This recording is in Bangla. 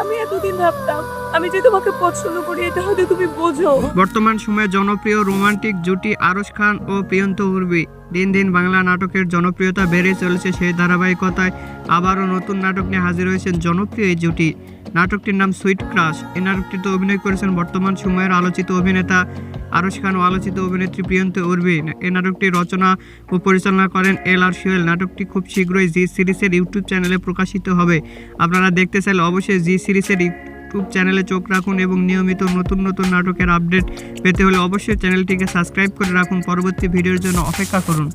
আমি এতদিন ভাবতাম, আমি যে তোমাকে পছন্দ করি, এটা হয়তো তুমি বোঝো। বর্তমান সময়ে জনপ্রিয় রোমান্টিক জুটি আরশ খান ও প্রিয়ন্ত উর্বি দিন দিন বাংলা নাটকের জনপ্রিয়তা বেড়ে চলেছে সেই ধারাবাহিকতায়। আবারও নতুন নাটক নিয়ে হাজির হয়েছেন জনপ্রিয় এই জুটি। নাটকটির নাম সুইট ক্রাশ এই নাটকটিতে অভিনয় করেছেন বর্তমান সময়ের আলোচিত অভিনেতা আরশ খান ও আলোচিত অভিনেত্রী প্রিয়ন্ত উর্বি। এই নাটকটি রচনা ও পরিচালনা করেন এল আর সোহেল। নাটকটি খুব শীঘ্রই জি সিরিজের ইউটিউব চ্যানেলে প্রকাশিত হবে। আপনারা দেখতে চাইলে অবশ্যই জি সিরিজের ইউটিউব চ্যানেলে চোখ রাখুন এবং নিয়মিত নতুন নতুন নাটকের আপডেট পেতে হলে অবশ্যই চ্যানেলটিকে সাবস্ক্রাইব করে রাখুন। পরবর্তী ভিডিওর জন্য অপেক্ষা করুন।